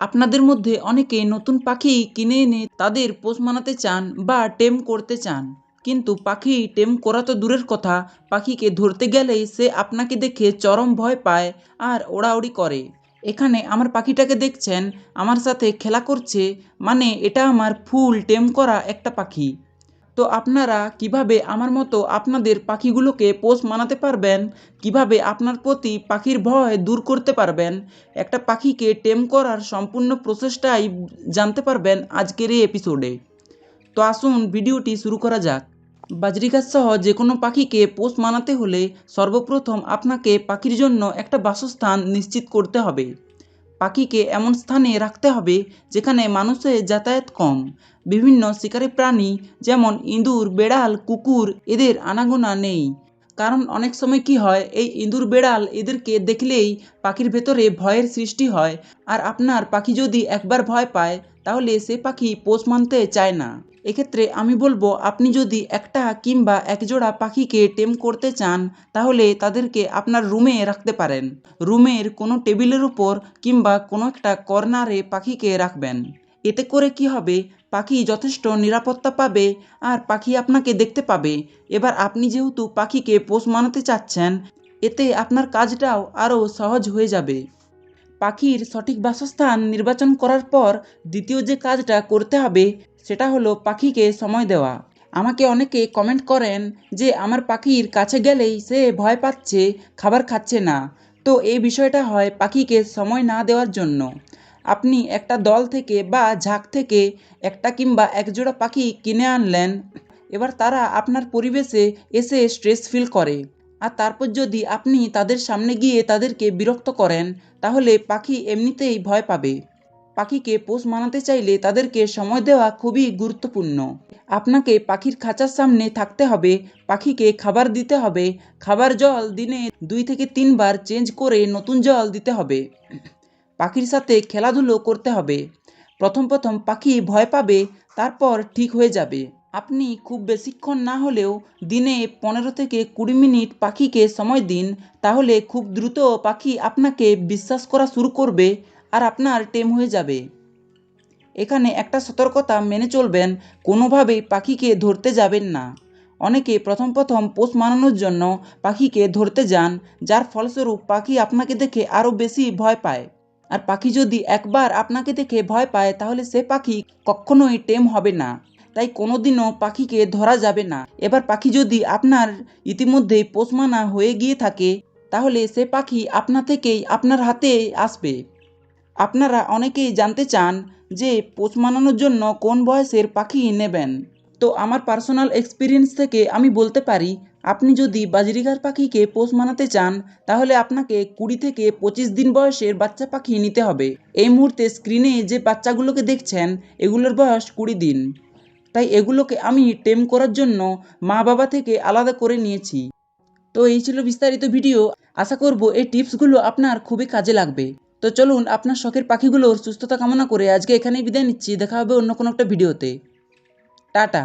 আপনাদের মধ্যে অনেকে নতুন পাখি কিনে এনে তাদের পোষ মানাতে চান বা টেম করতে চান। কিন্তু পাখি টেম করা তো দূরের কথা, পাখিকে ধরতে গেলেই সে আপনাকে দেখে চরম ভয় পায় আর ওড়াউড়ি করে। এখানে আমার পাখিটাকে দেখছেন, আমার সাথে খেলা করছে মানে এটা আমার ফুল টেম করা একটা পাখি। তো আপনারা কীভাবে আমার মতো আপনাদের পাখিগুলোকে পোষ মানাতে পারবেন? কীভাবে আপনার প্রতি পাখির ভয় দূর করতে পারবেন? একটা পাখিকে টেম করার সম্পূর্ণ প্রসেসটাই জানতে পারবেন আজকের এই এপিসোডে তো আসুন ভিডিওটি শুরু করা যাক। বাজরিগাছ সহ যে কোনো পাখিকে পোষ মানাতে হলে সর্বপ্রথম আপনাকে পাখির জন্য একটা বাসস্থান নিশ্চিত করতে হবে। পাখিকে এমন স্থানে রাখতে হবে যেখানে মানুষের যাতায়াত কম। বিভিন্ন শিকারী প্রাণী, যেমন ইঁদুর, বেড়াল, কুকুর, এদের আনাগোনা নেই। কারণ অনেক সময় কি হয়, এই ইঁদুর, বেড়াল এদেরকে দেখলেই পাখির ভেতরে ভয়ের সৃষ্টি হয়। আর আপনার পাখি যদি একবার ভয় পায়, তাহলে সে পাখি পোষ মানতে চায় না। এক্ষেত্রে আমি বলব, আপনি যদি একটা কিংবা একজোড়া পাখিকে টেম করতে চান, তাহলে তাদেরকে আপনার রুমে রাখতে পারেন। রুমের কোনো টেবিলের উপর কিংবা কোনো একটা কর্নারে পাখিকে রাখবেন। এতে করে কি হবে, পাখি যথেষ্ট নিরাপত্তা পাবে আর পাখি আপনাকে দেখতে পাবে। এবার আপনি যেহেতু পাখিকে পোষ মানাতে চাচ্ছেন, এতে আপনার কাজটাও আরও সহজ হয়ে যাবে। পাখির সঠিক বাসস্থান নির্বাচন করার পর দ্বিতীয় যে কাজটা করতে হবে সেটা হলো পাখিকে সময় দেওয়া। আমাকে অনেকে কমেন্ট করেন যে, আমার পাখির কাছে গেলেই সে ভয় পাচ্ছে, খাবার খাচ্ছে না। তো এই বিষয়টা হয় পাখিকে সময় না দেওয়ার জন্য। আপনি একটা দল থেকে বা ঝাঁক থেকে একটা কিংবা একজোড়া পাখি কিনে আনলেন, এবার তারা আপনার পরিবেশে এসে স্ট্রেস ফিল করে। আর তারপর যদি আপনি তাদের সামনে গিয়ে তাদেরকে বিরক্ত করেন, তাহলে পাখি এমনিতেই ভয় পাবে। পাখিকে পোষ মানাতে চাইলে তাদেরকে সময় দেওয়া খুবই গুরুত্বপূর্ণ। আপনাকে পাখির খাঁচার সামনে থাকতে হবে, পাখিকে খাবার দিতে হবে, খাবার জল দিনে দুই থেকে তিনবার চেঞ্জ করে নতুন জল দিতে হবে। পাখির সাথে খেলাধুলো করতে হবে। প্রথম প্রথম পাখি ভয় পাবে, তারপর ঠিক হয়ে যাবে। আপনি খুব বেশিক্ষণ না হলেও দিনে পনেরো থেকে কুড়ি মিনিট পাখিকে সময় দিন, তাহলে খুব দ্রুত পাখি আপনাকে বিশ্বাস করা শুরু করবে আর আপনার টেম হয়ে যাবে। এখানে একটা সতর্কতা মেনে চলবেন, কোনোভাবেই পাখিকে ধরতে যাবেন না। অনেকে প্রথম প্রথম পোষ মানানোর জন্য পাখিকে ধরতে যান, যার ফলস্বরূপ পাখি আপনাকে দেখে আরও বেশি ভয় পায়। আর পাখি যদি একবার আপনাকে দেখে ভয় পায়, তাহলে সে পাখি কখনোই টেম হবে না। তাই কোনোদিনও পাখিকে ধরা যাবে না। এবার পাখি যদি আপনার ইতিমধ্যেই পোষ মানা হয়ে গিয়ে থাকে, তাহলে সে পাখি আপনা থেকেই আপনার হাতে আসবে। আপনারা অনেকেই জানতে চান যে পোষ মানানোর জন্য কোন বয়সের পাখি নেবেন। তো আমার পার্সোনাল এক্সপিরিয়েন্স থেকে আমি বলতে পারি, আপনি যদি বাজরিগার পাখিকে পোষ মানাতে চান, তাহলে আপনাকে কুড়ি থেকে পঁচিশ দিন বয়সের বাচ্চা পাখি নিতে হবে। এই মুহূর্তে স্ক্রিনে যে বাচ্চাগুলোকে দেখছেন, এগুলোর বয়স কুড়ি দিন। তাই এগুলোকে আমি টেম করার জন্য মা বাবা থেকে আলাদা করে নিয়েছি। তো এই ছিল বিস্তারিত ভিডিও। আশা করব এই টিপসগুলো আপনার খুবই কাজে লাগবে। তো চলুন আপনার শখের পাখিগুলোর সুস্থতা কামনা করে আজকে এখানেই বিদায় নিচ্ছি। দেখা হবে অন্য কোনো একটা ভিডিওতে। টাটা।